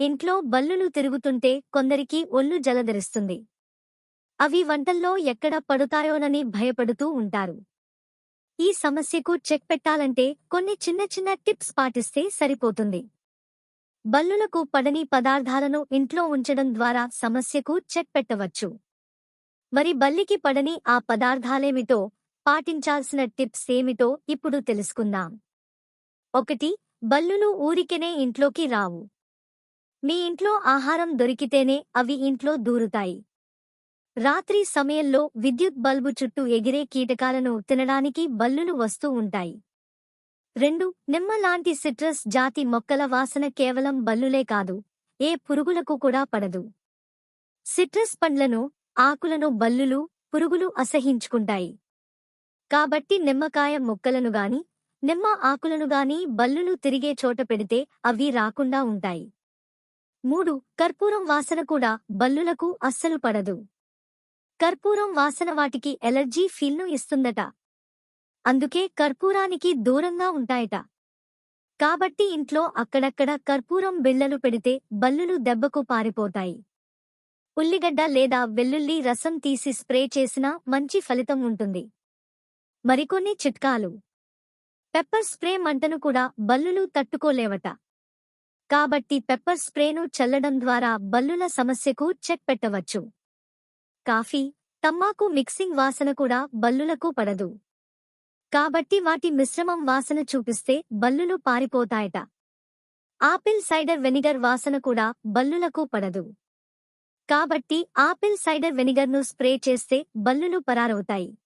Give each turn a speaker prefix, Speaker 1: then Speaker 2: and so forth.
Speaker 1: ఇంట్లో బల్లులు తిరుగుతుంటే కొందరికి ఒళ్ళు జలధరిస్తుంది. అవి వంటల్లో ఎక్కడ పడుతాయోనని భయపడుతూ ఉంటారు. ఈ సమస్యకు చెక్ పెట్టాలంటే కొన్ని చిన్న చిన్న టిప్స్ పాటిస్తే సరిపోతుంది. బల్లులకు పడని పదార్థాలను ఇంట్లో ఉంచడం ద్వారా సమస్యకు చెక్ పెట్టవచ్చు. మరి బల్లికి పడని ఆ పదార్థాలేమిటో పాటించాల్సిన టిప్స్ ఏమిటో ఇప్పుడు తెలుసుకుందాం. ఒకటి బల్లులు ఊరికెనే ఇంట్లోకి రావు. మీ ఇంట్లో ఆహారం దొరికితేనే అవి ఇంట్లో దూరుతాయి. రాత్రి సమయంలో విద్యుత్ బల్బు చుట్టూ ఎగిరే కీటకాలను తినడానికి బల్లులు వస్తూ ఉంటాయి. రెండు నిమ్మ లాంటి సిట్రస్ జాతి మొక్కల వాసన కేవలం బల్లులే కాదు ఏ పురుగులకు కూడా పడదు. సిట్రస్ పండ్లను ఆకులను బల్లులు పురుగులు అసహించుకుంటాయి. కాబట్టి నిమ్మకాయ మొక్కలను గాని నిమ్మ ఆకులను గాని బల్లులు తిరిగే చోట పెడితే అవి రాకుండా ఉంటాయి. మూడు కర్పూరం వాసన కూడా బల్లులకు అస్సలు పడదు. కర్పూరం వాసన వాటికి ఎలర్జీ ఫీల్ను ఇస్తుందట. అందుకే కర్పూరానికి దూరంగా ఉంటాయట. కాబట్టి ఇంట్లో అక్కడక్కడ కర్పూరం బిళ్ళలు పెడితే బల్లులు దెబ్బకు పారిపోతాయి. ఉల్లిగడ్డ లేదా వెల్లుల్లి రసం తీసి స్ప్రే చేసినా మంచి ఫలితం ఉంటుంది. మరికొన్ని చిట్కాలు. పెప్పర్ స్ప్రే మంటను కూడా బల్లులు తట్టుకోలేవట. కాబట్టి పెప్పర్ స్ప్రేను చల్లడం ద్వారా బల్లుల సమస్యకు చెక్ పెట్టవచ్చు. కాఫీ తమ్మాకు మిక్సింగ్ వాసన కూడా బల్లులకు పడదు. కాబట్టి వాటి మిశ్రమం వాసన చూపిస్తే బల్లులు పారిపోతాయట. ఆపిల్ సైడర్ వెనిగర్ వాసన కూడా బల్లులకు పడదు. కాబట్టి ఆపిల్ సైడర్ వెనిగర్ను స్ప్రే చేస్తే బల్లులు పరారవుతాయి.